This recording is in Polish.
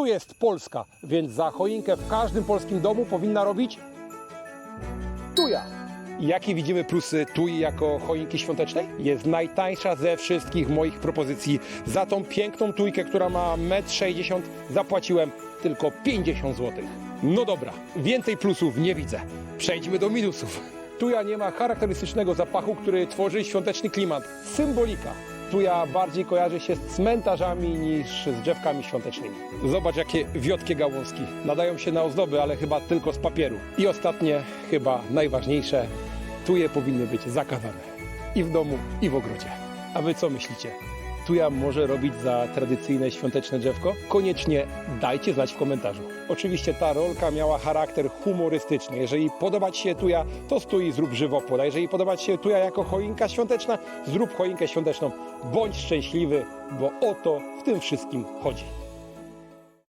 Tu jest Polska, więc za choinkę w każdym polskim domu powinna robić tuja. Jakie widzimy plusy tui jako choinki świątecznej? Jest najtańsza ze wszystkich moich propozycji. Za tą piękną tujkę, która ma 1,60 m zapłaciłem tylko 50 zł. No dobra, więcej plusów nie widzę. Przejdźmy do minusów. Tuja nie ma charakterystycznego zapachu, który tworzy świąteczny klimat. Symbolika. Tuja bardziej kojarzy się z cmentarzami niż z drzewkami świątecznymi. Zobacz jakie wiotkie gałązki. Nadają się na ozdoby, ale chyba tylko z papieru. I ostatnie, chyba najważniejsze, tuje powinny być zakazane. I w domu, i w ogrodzie. A wy co myślicie? Tuja może robić za tradycyjne świąteczne drzewko? Koniecznie dajcie znać w komentarzu. Oczywiście ta rolka miała charakter humorystyczny. Jeżeli podoba Ci się tuja, to stój zrób żywopłot. A jeżeli podoba Ci się tuja jako choinka świąteczna, zrób choinkę świąteczną. Bądź szczęśliwy, bo o to w tym wszystkim chodzi.